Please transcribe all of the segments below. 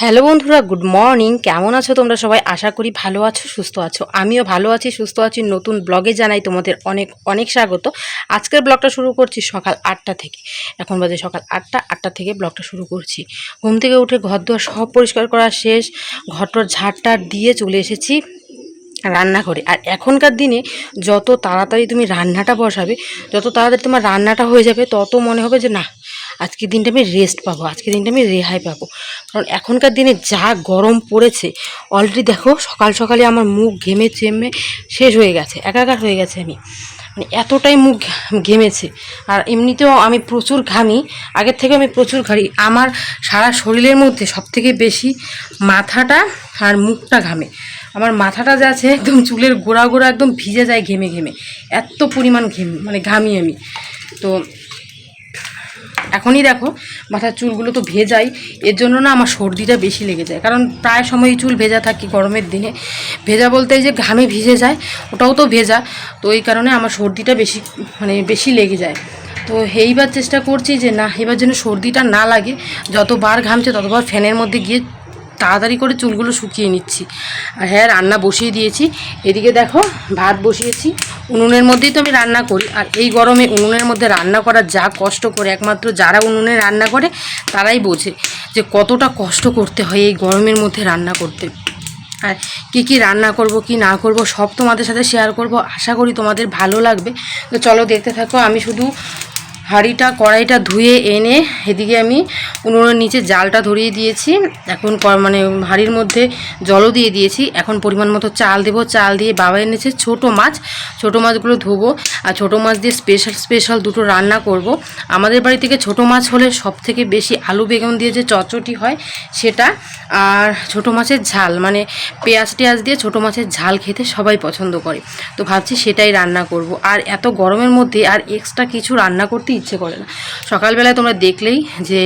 Hello বন্ধুরা, good morning. কেমন আছো তোমরা সবাই? আশা করি ভালো আছো, সুস্থ আছো। আমিও ভালো আছি, সুস্থ আছি। নতুন ব্লগে জানাই তোমাদের অনেক অনেক স্বাগত। আজকের ব্লগটা শুরু করছি সকাল আটটা থেকে। এখন বাজে সকাল আটটা আটটা থেকে ব্লগটা শুরু করছি। ঘুম থেকে উঠে ঘর দুয়ার সব পরিষ্কার করা শেষ। ঘরটর ঝাড়টার দিয়ে চলে এসেছি রান্না করে আর এখনকার দিনে যত তাড়াতাড়ি তুমি রান্নাটা বসাবে, যত তাড়াতাড়ি তোমার রান্নাটা হয়ে যাবে, তত মনে হবে যে, না আজকের দিনটা আমি রেস্ট পাবো, আজকের দিনটা আমি রেহাই পাবো। কারণ এখনকার দিনে যা গরম পড়েছে অলরেডি দেখো সকাল সকালে আমার মুখ ঘেমে চেমে শেষ হয়ে গেছে, একাকার হয়ে গেছে আমি। মানে এতটাই মুখ ঘেমেছে। আর এমনিতেও আমি প্রচুর ঘামি, আগের থেকে আমি প্রচুর ঘামি। আমার সারা শরীরের মধ্যে সবথেকে বেশি মাথাটা আর মুখটা ঘামে। আমার মাথাটা যা আছে একদম চুলের গোড়া গোড়া একদম ভিজে যায় ঘেমে ঘেমে। এত পরিমাণ ঘেম মানে ঘামি আমি। তো এখনই দেখো মাথার চুলগুলো তো ভেজাই। এর জন্য না আমার সর্দিটা বেশি লেগে যায়। কারণ প্রায় সময় চুল ভেজা থাকি গরমের দিনে। ভেজা বলতে যে ঘামে ভিজে যায়, ওটাও তো ভেজা। তো এই কারণে আমার সর্দিটা বেশি মানে বেশি লেগে যায়। তো এইবার চেষ্টা করছি যে না, এবার যেন সর্দিটা না লাগে। যতবার ঘামছে ততবার ফ্যানের মধ্যে গিয়ে তাড়াতাড়ি করে চুলগুলো শুকিয়ে নিচ্ছি। আর হ্যাঁ রান্না বসিয়ে দিয়েছি। এদিকে দেখো, ভাত বসিয়েছি। উনুনের মধ্যেই তো আমি রান্না করি। আর এই গরমে উনুনের মধ্যে রান্না করা যা কষ্ট করে, একমাত্র যারা উনুনে রান্না করে, তারাই বোঝে যে কতটা কষ্ট করতে হয় এই গরমের মধ্যে রান্না করতে। আর কী কী রান্না করব, কি না করব, সব তোমাদের সাথে শেয়ার করব। আশা করি তোমাদের ভালো লাগবে। তো চলো দেখতে থাকো, আমি শুধু হাঁড়িটা, কড়াইটা ধুয়ে এনে এদিকে আমি উনুনের নিচে জালটা ধরিয়ে দিয়েছি। এখন মানে হাঁড়ির মধ্যে জলও দিয়ে দিয়েছি। এখন পরিমাণ মতো চাল দেবো। চাল দিয়ে বাবা এনেছে ছোট মাছ। ছোট মাছগুলো ধোবো। আর ছোট মাছ দিয়ে স্পেশাল স্পেশাল দুটো রান্না করব। আমাদের বাড়ি থেকে ছোট মাছ হলে সব থেকে বেশি আলু বেগুন দিয়ে যে চচটি হয় সেটা। আর ছোট মাছের ঝাল মানে পেঁয়াজ টেয়াজ দিয়ে ছোট মাছের ঝাল খেতে সবাই পছন্দ করে। তো ভাবছি সেটাই রান্না করব। আর এত গরমের মধ্যে আর এক্সট্রা কিছু রান্না করতে ইচ্ছে করে না। সকালবেলায় তোমরা দেখলেই যে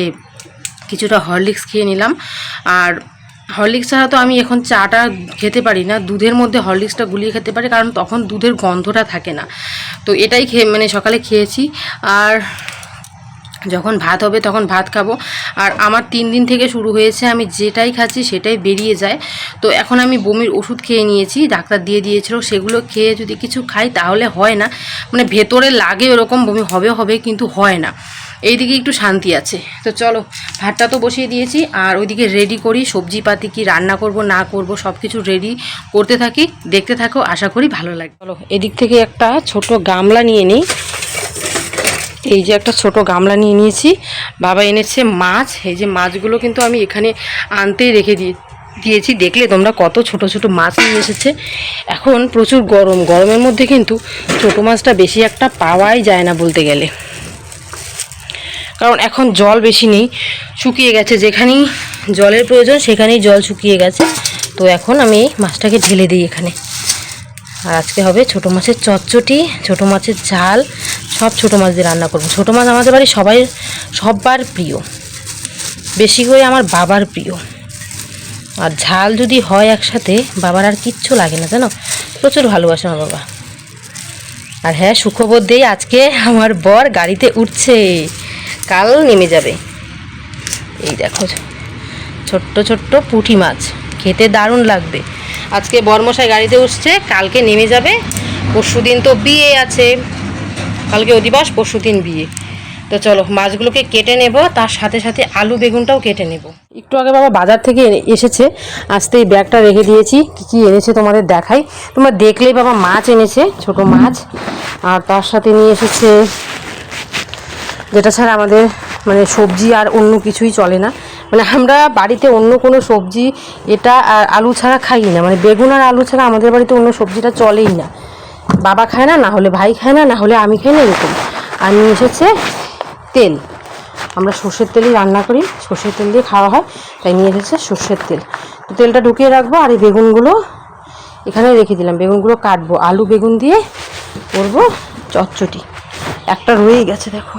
কিছুটা হরলিক্স খেয়ে নিলাম। আর হরলিক্স ছাড়া তো আমি এখন চাটা খেতে পারি না, দুধের মধ্যে হরলিক্সটা গুলিয়ে খেতে পারি, কারণ তখন দুধের গন্ধটা থাকে না। তো এটাই খেয়ে মানে সকালে খেয়েছি। আর যখন ভাত হবে তখন ভাত খাব। আর আমার তিন দিন থেকে শুরু হয়েছে, আমি যেটাই খাচ্ছি সেটাই বেরিয়ে যায়। তো এখন আমি বমির ওষুধ খেয়ে নিয়েছি, ডাক্তার দিয়ে দিয়েছিল, সেগুলো খেয়ে যদি কিছু খাই তাহলে হয় না। মানে ভেতরে লাগে ওরকম বমি, হবে হবে কিন্তু হয় না। এইদিকে একটু শান্তি আছে। তো চলো, ভাতটা তো বসিয়ে দিয়েছি, আর ওইদিকে রেডি করি সবজি পাতি কি রান্না করব, না করব সব কিছু রেডি করতে থাকি, দেখতে থাকো, আশা করি ভালো লাগে চলো, এদিক থেকে একটা ছোট গামলা নিয়ে নিই। এই যে একটা ছোট গামলা নিয়ে নিয়েছি। বাবা এনেছে মাছ। এই যে মাছগুলো কিন্তু আমি এখানে আনতেই রেখে দিয়ে দিয়েছি। দেখলে তোমরা কত ছোট ছোট মাছ নিয়ে এসেছে। এখন প্রচুর গরম। গরমের মধ্যে কিন্তু ছোট মাছটা বেশি একটা পাওয়াই যায় না বলতে গেলে। কারণ এখন জল বেশি নেই, শুকিয়ে গেছে। যেখানেই জলের প্রয়োজন সেখানেই জল শুকিয়ে গেছে। তো এখন আমি এই মাছটাকে ঢেলে দিই এখানে। আর আজকে হবে ছোটো মাছের চচ্চটি, ছোটো মাছের ঝাল। সব ছোটো মাছ দিয়ে রান্না করব। ছোটো মাছ আমাদের বাড়ি সবাই, সবার প্রিয়। বেশি করে আমার বাবার প্রিয়। আর ঝাল যদি হয় একসাথে, বাবার আর কিচ্ছু লাগে না, জানো? প্রচুর ভালোবাসে আমার বাবা। আর হ্যাঁ সুখবর দেই, আজকে আমার বর গাড়িতে উঠছে। কাল নেমে যাবে। এই দেখো, ছোট্ট ছোট্ট পুঁটি মাছ। খেতে দারুণ লাগবে। আজকে বর্মশাই গাড়িতে উঠছে, কালকে নেমে যাবে। পরশু দিন তো বিয়ে আছে। কালকে অধিবাস, পরশু দিন বিয়ে। তো চলো, মাছগুলোকে কেটে নেব, তার সাথে সাথে আলু বেগুনটাও কেটে নেব। একটু আগে বাবা বাজার থেকে এসেছে আসতে এই ব্যাগটা রেখে দিয়েছি, কী কী এনেছে তোমাদের দেখাই। তোমরা দেখলেই বাবা মাছ এনেছে, ছোট মাছ। আর তার সাথে নিয়ে এসেছে, যেটা ছাড়া আমাদের মানে সবজি আর অন্য কিছুই চলে না। মানে আমরা বাড়িতে অন্য কোনো সবজি, এটা আর আলু ছাড়া খাই না। মানে বেগুন আর আলু ছাড়া আমাদের বাড়িতে অন্য সবজিটা চলেই না। বাবা খায় না না হলে ভাই খায় না না হলে আমি খাই না, এরকম। আর নিয়ে এসেছে তেল। আমরা সর্ষের তেলই রান্না করি, সর্ষের তেল দিয়ে খাওয়া হয়, তাই নিয়ে এসেছে সর্ষের তেল। তো তেলটা ঢুকিয়ে রাখব আর এই বেগুনগুলো এখানে রেখে দিলাম। বেগুনগুলো কাটবো, আলু বেগুন দিয়ে করব চচ্চটি। একটা রয়েই গেছে, দেখো।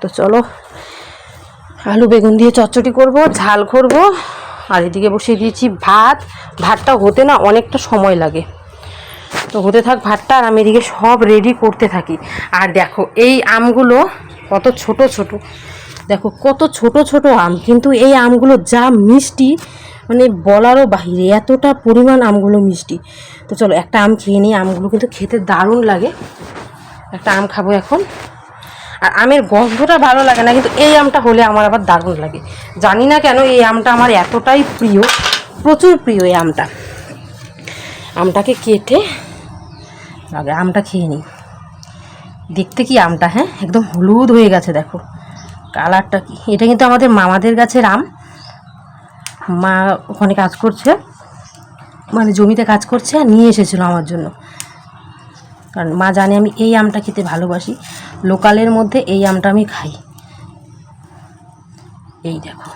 তো চলো, আলু বেগুন দিয়ে চচ্চটি করব, ঝাল করব। আর এদিকে বসিয়ে দিয়েছি ভাত। ভাতটা হতে না অনেকটা সময় লাগে। তো হতে থাক, ভাতটা আর আমি এদিকে সব রেডি করতে থাকি। আর দেখো, এই আমগুলো কত ছোট ছোট। দেখো, কত ছোট ছোট আম, কিন্তু এই আমগুলো যা মিষ্টি মানে বলারও বাহিরে, এতটা পরিমাণ আমগুলো মিষ্টি। তো চলো, একটা আম খেয়ে নিই। আমগুলো কিন্তু খেতে দারুণ লাগে। একটা আম খাব এখন। আর আমের গন্ধটা ভালো লাগে না, কিন্তু এই আমটা হলে আমার আবার দারুণ লাগে। জানি না কেন এই আমটা আমার এতটাই প্রিয়, প্রচুর প্রিয় এই আমটা। আমটাকে কেটে আগে আমটা খেয়ে নিই। দেখতে কি আমটা হ্যাঁ? একদম হলুদ হয়ে গেছে, দেখো। কালারটা কি? এটা কিন্তু আমাদের মামাদের গাছের আম। মা ওখানে কাজ করছে। মানে জমিতে কাজ করছে আর নিয়ে এসেছিল আমার জন্য। কারণ মা জানে আমি এই আমটা খেতে ভালোবাসি। লোকালের মধ্যে এই আমটা আমি খাই। এই দেখো।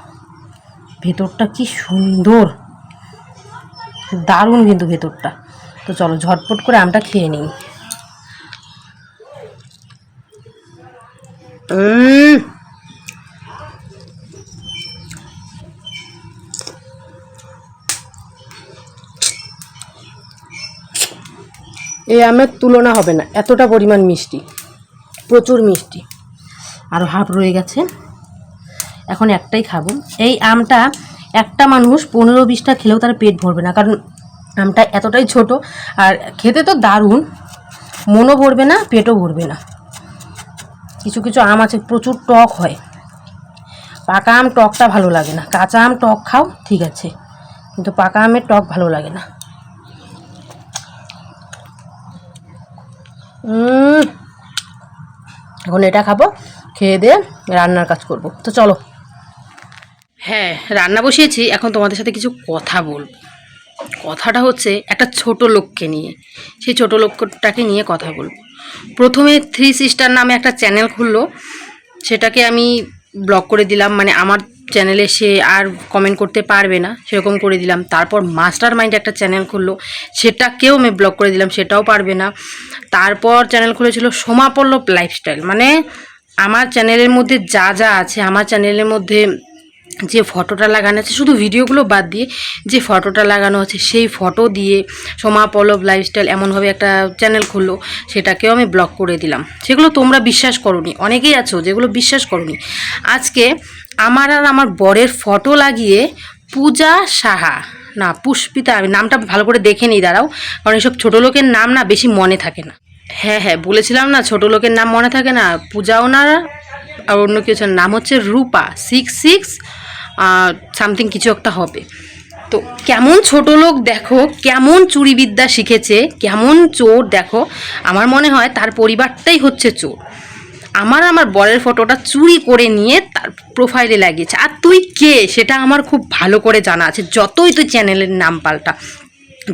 ভেতরটা কি সুন্দর! দারুণ কিন্তু ভেতরটা। তো চলো ঝটপট করে আমটা খেয়ে নিই। এই আমের তুলনা হবে না এতটা পরিমাণ মিষ্টি প্রচুর মিষ্টি। আরও হাফ রয়ে গেছে। এখন একটাই খাব। এই আমটা একটা মানুষ পনেরো বিশটা খেলেও তার পেট ভরবে না, কারণ আমটা এতটাই ছোট। আর খেতে তো দারুণ, মনও ভরবে না, পেটও ভরবে না। কিছু কিছু আম আছে, প্রচুর টক হয়। পাকা আম টকটা ভালো লাগে না। কাঁচা আম টক খাও, ঠিক আছে। কিন্তু পাকা আমের টক ভালো লাগে না। এখন এটা খাব, খেয়ে দিয়ে রান্নার কাজ করব। তো চলো। হ্যাঁ রান্না বসিয়েছি, এখন তোমাদের সাথে কিছু কথা বলব। কথাটা হচ্ছে একটা ছোট লোককে নিয়ে। সেই ছোট লোকটাকে নিয়ে কথা বলব। প্রথমে থ্রি সিস্টার নামে একটা চ্যানেল খুললো। সেটাকে আমি ব্লক করে দিলাম মানে আমার চ্যানেলে সে আর কমেন্ট করতে পারবে না, সেরকম করে দিলাম। তারপর মাস্টার মাইন্ড একটা চ্যানেল খুললো। সেটাকেও আমি ব্লক করে দিলাম, সেটাও পারবে না। তারপর চ্যানেল খুলেছিল সোমাপল্লব লাইফস্টাইল মানে আমার চ্যানেলের মধ্যে যা যা আছে, আমার চ্যানেলের মধ্যে যে ফটোটা লাগানো আছে, শুধু ভিডিওগুলো বাদ দিয়ে যে ফটোটা লাগানো আছে, সেই ফটো দিয়ে সোমা পল্লব লাইফস্টাইল এমনভাবে একটা চ্যানেল খুললো, সেটাকেও আমি ব্লক করে দিলাম। সেগুলো তোমরা বিশ্বাস করনি, অনেকেই আছো যেগুলো বিশ্বাস করনি। আজকে আমার আর আমার বরের ফটো লাগিয়ে পূজা সাহা, না পুষ্পিতা, আমি নামটা ভালো করে দেখে নিই, দাঁড়াও। কারণ এইসব ছোটো লোকের নাম না বেশি মনে থাকে না। হ্যাঁ হ্যাঁ বলেছিলাম না ছোটো লোকের নাম মনে থাকে না, পূজা ওনার আর অন্য কিছু নাম হচ্ছে রূপা সিক্স সিক্স সামথিং কিছু একটা হবে। তো কেমন ছোট লোক দেখো, কেমন চুরিবিদ্যা শিখেছে, কেমন চোর দেখো, আমার মনে হয় তার পরিবারটাই হচ্ছে চোর। আমার আমার বরের ফটোটা চুরি করে নিয়ে তার প্রোফাইলে লাগিয়েছে। আর তুই কে? সেটা আমার খুব ভালো করে জানা আছে। যতই তুই চ্যানেলের নাম পাল্টা,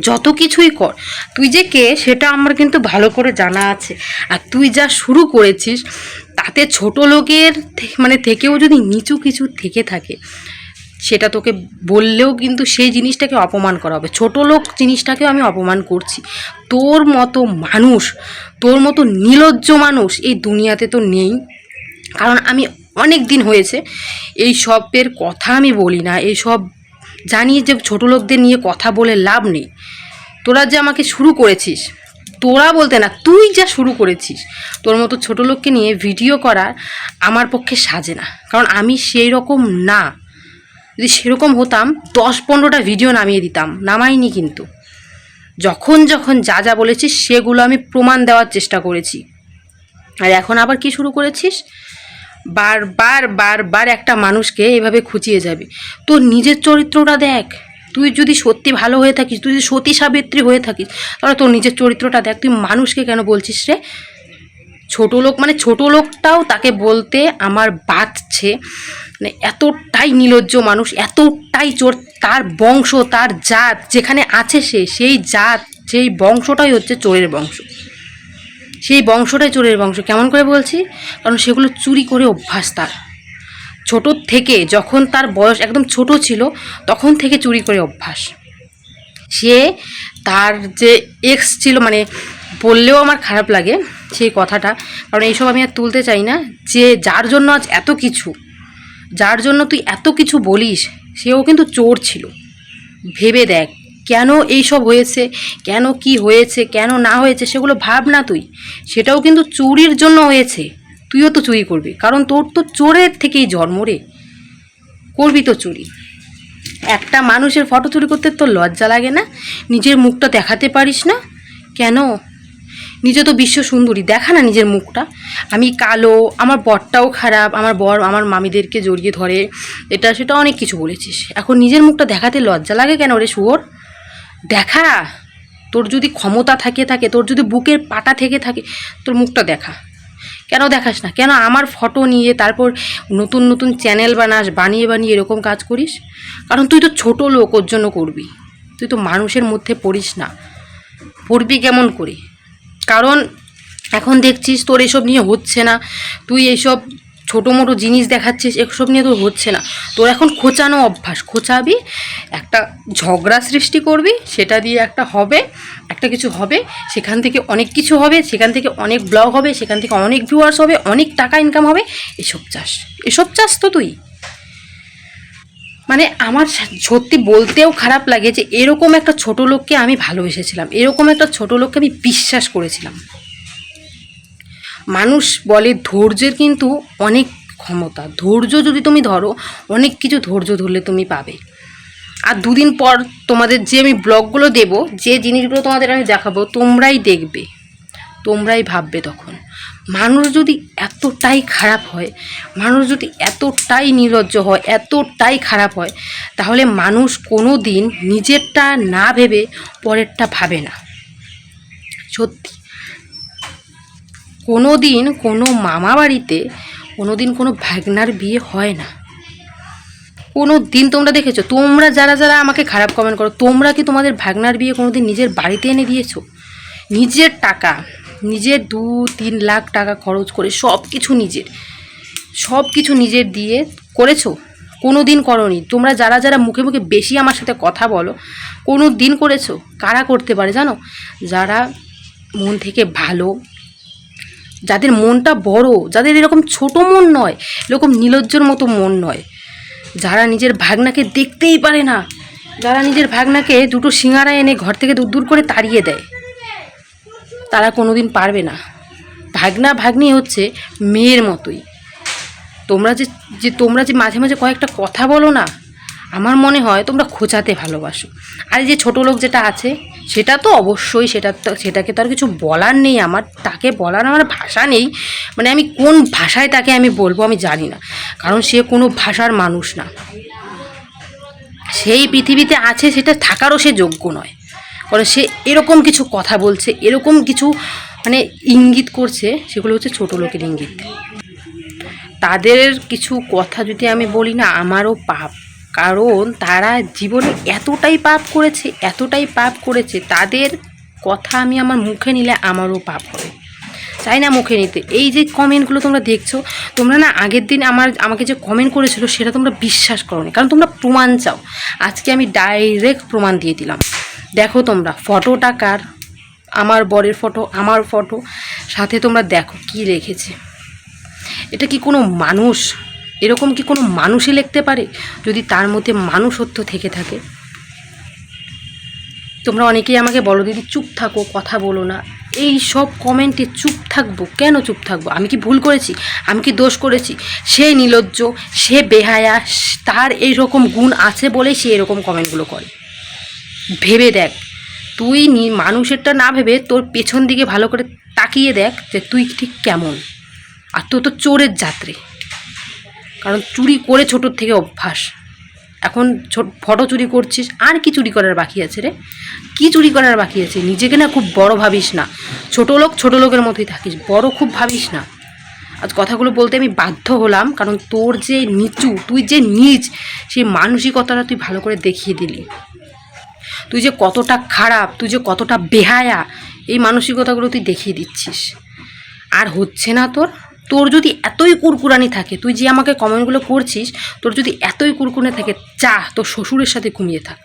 যত কিছুই কর, তুই যে কে সেটা আমার কিন্তু ভালো করে জানা আছে। আর তুই যা শুরু করেছিস তাতে ছোট লোকের মানে থেকেও যদি নিচু কিছু থেকে থাকে, সেটা তোকে বললেও কিন্তু সেই জিনিসটাকে অপমান করা হবে। ছোট লোক জিনিসটাকেও আমি অপমান করছি। তোর মতো মানুষ, তোর মতো নির্লজ্জ মানুষ এই দুনিয়াতে তো নেই। কারণ আমি অনেক দিন হয়েছে এই সবের কথা আমি বলি না, এই সব জানি যে ছোট লোকদের নিয়ে কথা বলে লাভ নেই। তোরা যে আমাকে শুরু করেছিস তোরা বলতে না, তুই যা শুরু করেছিস, তোর মতো ছোট লোককে নিয়ে ভিডিও করা আমার পক্ষে সাজে না। কারণ আমি সেই রকম না। যদি সেরকম হতাম, দশ পনেরোটা ভিডিও নামিয়ে দিতাম, নামাইনি কিন্তু। যখন যখন যা যা বলেছিস সেগুলো আমি প্রমাণ দেওয়ার চেষ্টা করেছি। আর এখন আবার কি শুরু করেছিস? বারবার বারবার একটা মানুষকে এভাবে খুঁচিয়ে যাবে। তোর নিজের চরিত্রটা দেখ। তুই যদি সত্যি ভালো হয়ে থাকিস, তুই যদি সতী সাবিত্রী হয়ে থাকিস, তাহলে তোর নিজের চরিত্রটা দেখ, তুই মানুষকে কেন বলছিস রে? ছোট লোক মানে ছোট লোকটাও তাকে বলতে আমার বাঁচছে। মানে এতটাই নির্লজ্জ মানুষ, এতটাই চোর, তার বংশ, তার জাত, যেখানে আছে সে, সেই জাত, সেই বংশটাই হচ্ছে চোরের বংশ। সেই বংশটাই চোরের বংশ, কেমন করে বলছি? কারণ সেগুলো চুরি করে অভ্যাস তার। ছোট থেকে যখন তার বয়স একদম ছোট ছিল, তখন থেকে চুরি করে অভ্যাস। সে তার যে এক্স ছিল মানে বললেও আমার খারাপ লাগে সেই কথাটা, কারণ এইসব আমি আর তুলতে চাই না। যে যার জন্য আজ এত কিছু, যার জন্য তুই এত কিছু বলিস, সেও কিন্তু চোর ছিল। ভেবে দেখ, কেন এই সব হয়েছে, কেন কি হয়েছে, কেন না হয়েছে, সেগুলো ভাব না তুই। সেটাও কিন্তু চুরির জন্য হয়েছে। তুইও তো চুরি করবি, কারণ তোর তো চোরের থেকেই জন্ম রে। করবি তো চুরি। একটা মানুষের ফটো চুরি করতে তোর লজ্জা লাগে না? নিজের মুখটা দেখাতে পারিস না? কেন? নিজে তো বিশ্ব সুন্দরী, দেখা না নিজের মুখটা। আমি কালো, আমার বরটাও খারাপ, আমার বর আমার মামিদেরকে জড়িয়ে ধরে, এটা সেটা অনেক কিছু বলেছিস। এখন নিজের মুখটা দেখাতে লজ্জা লাগে কেন রে শুয়োর? দেখা! তোর যদি ক্ষমতা থাকে থাকে, তোর যদি বুকের পাটা থেকে থাকে, তোর মুখটা দেখা। কেন দেখাস না? কেন আমার ফটো নিয়ে তারপর নতুন নতুন চ্যানেল বানাস, বানিয়ে বানিয়ে এরকম কাজ করিস? কারণ তুই তো ছোট লোক, ওর জন্য করবি। তুই তো মানুষের মধ্যে পড়িস না। পড়বি কেমন করে? কারণ এখন দেখছিস তোর এসব নিয়ে হচ্ছে না। তুই এইসব ছোটো মোটো জিনিস দেখাচ্ছিস, এসব নিয়ে তোর হচ্ছে না। তোর এখন খোঁচানো অভ্যাস। খোঁচাবি, একটা ঝগড়া সৃষ্টি করবি, সেটা দিয়ে একটা হবে, একটা কিছু হবে, সেখান থেকে অনেক কিছু হবে, সেখান থেকে অনেক ব্লগ হবে, সেখান থেকে অনেক ভিউয়ার্স হবে, অনেক টাকা ইনকাম হবে, এসব চাস। এসব চাস তো তুই। মানে আমার সত্যি বলতেও খারাপ লাগে যে এরকম একটা ছোট লোককে আমি ভালোবেসেছিলাম, এরকম একটা ছোট লোককে আমি বিশ্বাস করেছিলাম। মানুষ বলে ধৈর্যের কিন্তু অনেক ক্ষমতা। ধৈর্য যদি তুমি ধরো, অনেক কিছু ধৈর্য ধরলে তুমি পাবে। আর দুদিন পর তোমাদের যে আমি ব্লগগুলো দেব, যে জিনিসগুলো তোমাদের আমি দেখাবো, তোমরাই দেখবে। তোমরাই ভাববে তখন। মানুষ যদি এতটাই খারাপ হয়, মানুষ যদি এতটাই নির্লজ্জ হয়, এতটাই খারাপ হয়, তাহলে মানুষ কোনো দিন নিজেরটা না ভেবে পরেরটা ভাবে না। সত্যি। কোনো দিন কোনো মামা বাড়িতে কোনো দিন কোনো ভাগনার বিয়ে হয় না। কোনো দিন তোমরা দেখেছ? তোমরা যারা যারা আমাকে খারাপ কমেন্ট করো, তোমরা কি তোমাদের ভাগনার বিয়ে কোনো দিন নিজের বাড়িতে এনে দিয়েছ? নিজের টাকা, নিজের দু, তিন লাখ টাকা খরচ করে সব কিছু নিজের সব কিছু নিজের দিয়ে করেছ? কোনো দিন করনি। তোমরা যারা যারা মুখে মুখে বেশি আমার সাথে কথা বলো কোনো দিন করেছ? কারা করতে পারে জানো? যারা মন থেকে ভালো যাদের মনটা বড়, যাদের এরকম ছোট মন নয়, এরকম নীলজ্জর মতো মন নয়। যারা নিজের ভাগনাকে দেখতেই পারে না, যারা নিজের ভাগনাকে দুটো সিঙ্গারা এনে ঘর থেকে দূর দূর করে তাড়িয়ে দেয়, তারা কোনোদিন পারবে না। ভাগনা ভাগ্নি হচ্ছে মেয়ের মতোই। তোমরা যে যে তোমরা যে মাঝে মাঝে কয়েকটা কথা বলো না আমার মনে হয় তোমরা খোঁচাতে ভালোবাসো। আর এই যে ছোটো লোক যেটা আছে, সেটা তো অবশ্যই সেটা সেটাকে তো আর কিছু বলার নেই আমার, তাকে বলার আমার ভাষা নেই। মানে আমি কোন ভাষায় তাকে আমি বলব আমি জানি না। কারণ সে কোনো ভাষার মানুষ না। সেই পৃথিবীতে আছে, সেটা থাকারও সে যোগ্য নয়। কারণ সে এরকম কিছু কথা বলছে, এরকম কিছু মানে ইঙ্গিত করছে, সেগুলো হচ্ছে ছোটো লোকের ইঙ্গিত। তাদের কিছু কথা যদি আমি বলি না, আমারও পাপ। কারণ তারা জীবনে এতটাই পাপ করেছে, এতটাই পাপ করেছে, তাদের কথা আমি আমার মুখে নিলে আমারও পাপ হবে। চাই না, মুখে নিতে? এই যে কমেন্টগুলো তোমরা দেখছ, তোমরা না আগের দিন আমার, আমাকে যে কমেন্ট করেছিল সেটা তোমরা বিশ্বাস করো কারণ তোমরা প্রমাণ চাও। আজকে আমি ডাইরেক্ট প্রমাণ দিয়ে দিলাম। দেখো তোমরা ফটোটা কার? আমার বরের ফটো আমার ফটো সাথে তোমরা দেখো কি রেখেছে। এটা কি কোনো মানুষ? এরকম কি কোনো মানুষই লিখতে পারে? যদি তার মধ্যে মানুষত্ব থেকে থাকে। তোমরা অনেকেই আমাকে বলো, দিদি, চুপ থাকো, কথা বলো না। এই সব কমেন্টে চুপ থাকব? কেন চুপ থাকব? আমি কি ভুল করেছি? আমি কি দোষ করেছি? সে নির্লজ্জ সে বেহায়া, তার এই রকম গুণ আছে বলেই সে এরকম কমেন্টগুলো করে। ভেবে দেখ, তুই নি- মানুষেরটা না ভেবে তোর পেছন দিকে ভালো করে তাকিয়ে দেখ যে তুই ঠিক কেমন। আর তোর তো চোরের যাত্রী। কারণ চুরি করে ছোটোর থেকে অভ্যাস। এখন ফটো চুরি করছিস, আর কি চুরি করার বাকি আছে রে? কি চুরি করার বাকি আছে? নিজেকে না খুব বড় ভাবিস না। ছোট লোক ছোট লোকের মতোই থাকিস, বড় খুব ভাবিস না। আজ কথাগুলো বলতে আমি বাধ্য হলাম, কারণ তোর যে নিচু, তুই যে নিজ, সেই মানসিকতাটা তুই ভালো করে দেখিয়ে দিলি। তুই যে কতটা খারাপ, তুই যে কতটা বেহায়া, এই মানসিকতাগুলো তুই দেখিয়ে দিচ্ছিস। আর হচ্ছে না তোর তোর যদি এতই কুরকুরানি থাকে, তুই যে আমাকে কমেন্টগুলো করছিস, তোর যদি এতই কুরকুরানি থাকে চা তোর শ্বশুরের সাথে ঘুমিয়ে থাক।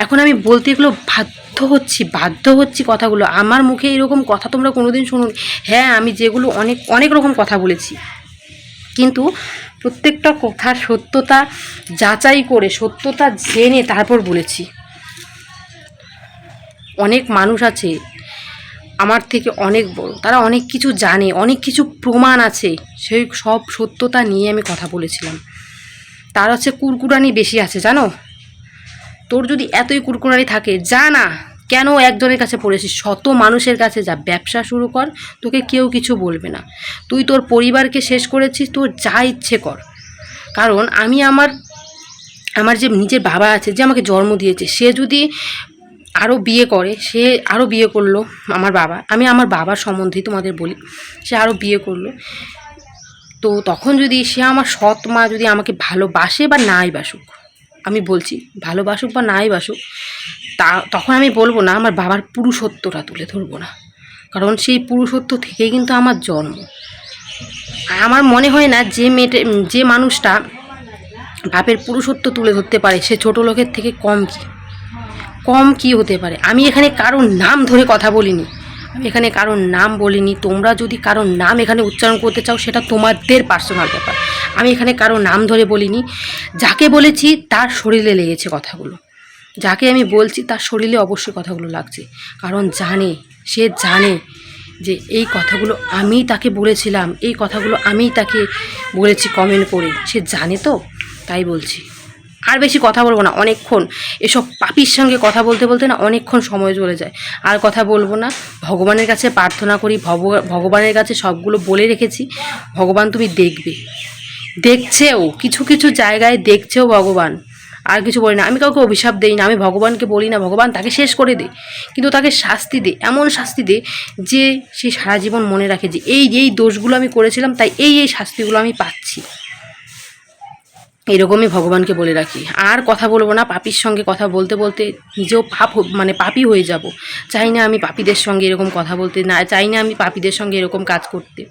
এখন আমি বলতে এগুলো বাধ্য হচ্ছি বাধ্য হচ্ছি কথাগুলো। আমার মুখে এরকম কথা তোমরা কোনোদিন শুনুন হ্যাঁ আমি যেগুলো অনেক অনেক রকম কথা বলেছি। কিন্তু প্রত্যেকটা কথার সত্যতা যাচাই করে, সত্যতা জেনে তারপর বলেছি। অনেক মানুষ আছে আমার থেকে অনেক বড়। তারা অনেক কিছু জানে, অনেক কিছু প্রমাণ আছে। সেই সব সত্যতা নিয়ে আমি কথা বলেছিলাম। তার হচ্ছে কুরকুরানি বেশি আছে, জানো? তোর যদি এতই কুরকুরানি থাকে, যা না, কেন একজনের কাছে পড়েছিস? শত মানুষের কাছে যা, ব্যবসা শুরু কর, তোকে কেউ কিছু বলবে না। তুই তোর পরিবারকে শেষ করেছিস, তোর যা ইচ্ছে কর। কারণ আমি আমার আমার যে নিজের বাবা আছে, যে আমাকে জন্ম দিয়েছে, সে যদি আরও বিয়ে করে, সে আরও বিয়ে করল আমার বাবা। আমি আমার বাবার সম্বন্ধেই তোমাদের বলি, সে আরও বিয়ে করল। তো তখন যদি সে আমার সৎ মা যদি আমাকে ভালোবাসে বা নাই বাসুক, আমি বলছি, ভালোবাসুক বা নাই বাসুক, তা তখন আমি বলব না, আমার বাবার পুরুষত্বটা তুলে ধরবো না। কারণ সেই পুরুষত্ব থেকেই কিন্তু আমার জন্ম। আমার মনে হয় না যে মেয়েটে, যে মানুষটা বাপের পুরুষত্ব তুলে ধরতে পারে, সে ছোট লোকের থেকে কম কি? কম কি হতে পারে? আমি এখানে কারোর নাম ধরে কথা বলিনি। আমি এখানে কারোর নাম বলিনি। তোমরা যদি কারোর নাম এখানে উচ্চারণ করতে চাও, সেটা তোমাদের পার্সোনাল ব্যাপার। আমি এখানে কারোর নাম ধরে বলিনি। যাকে বলেছি, তার শরীরে লেগেছে কথাগুলো। যাকে আমি বলছি, তার শরীরে অবশ্যই কথাগুলো লাগছে। কারণ জানে, সে জানে যে এই কথাগুলো আমিই তাকে বলেছিলাম, এই কথাগুলো আমিই তাকে বলেছি কমেন্ট করে। সে জানে তো? তাই বলছি। আর বেশি কথা বলব না, অনেকক্ষণ এসব পাপির সঙ্গে কথা বলতে বলতে না অনেকক্ষণ সময় চলে যায়। আর কথা বলব না, ভগবানের কাছে প্রার্থনা করি, ভগ- ভগবানের কাছে সবগুলো বলে রেখেছি, ভগবান তুমি দেখবে। দেখছেও, কিছু কিছু জায়গায় দেখছেও ভগবান। আর কিছু বলি না, আমি কাউকে অভিশাপ দেই না, আমি ভগবানকে বলি না, ভগবান তাকে শেষ করে দে, কিন্তু তাকে শাস্তি দে, এমন শাস্তি দে যে সে সারা জীবন মনে রাখে যে এই এই দোষগুলো আমি করেছিলাম, তাই এই এই শাস্তিগুলো আমি পাচ্ছি। এরকমই ভগবানকে বলে রাখি। আর কথা বলব না, পাপির সঙ্গে কথা বলতে বলতে নিজেও পাপ মানে পাপি হয়ে যাব। চাই না আমি পাপীদের সঙ্গে এরকম কথা বলতে, না, চাই না আমি পাপীদের সঙ্গে এরকম কাজ করতে।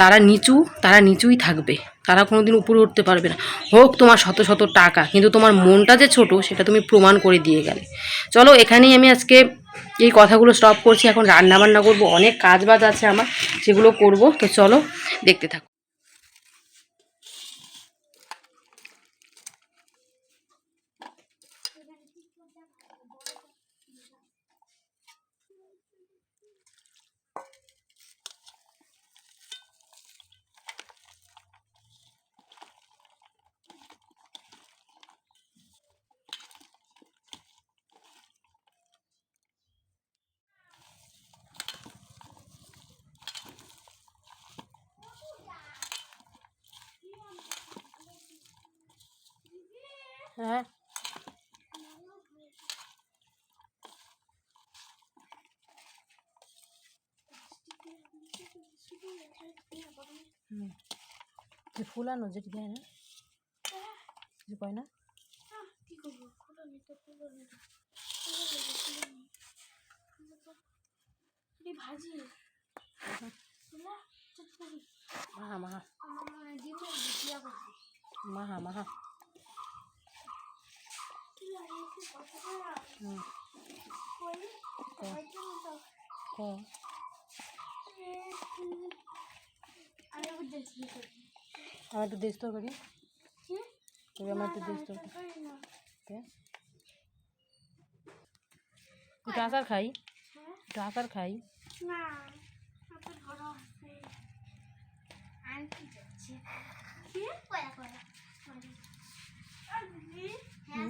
তারা নিচু, তারা নিচুই থাকবে। তারা কোনোদিন উপরে উঠতে পারবে না। হোক তোমার শত শত টাকা, কিন্তু তোমার মনটা যে ছোট, সেটা তুমি প্রমাণ করে দিয়ে গেলে। চলো, এখানেই আমি আজকে এই কথাগুলো স্টপ করছি। এখন রান্না বান্না করব, অনেক কাজ বাজ আছে আমার, সেগুলো করব। তো চলো, দেখতে থাকো হ্যাঁ যে ফুলানো যেটি দেয় না? যে কয় না? ভাজি মাহা। মাহা মাহা। মাহা কি, ক আমি বুঝেছি আমার একটু দেশ তরকারি তবে আমার একটু দেশ তরকারি একটু আচার খাই। হ্যাঁ? একটু আচার খাই। হ্যাঁ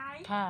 খাই। খা।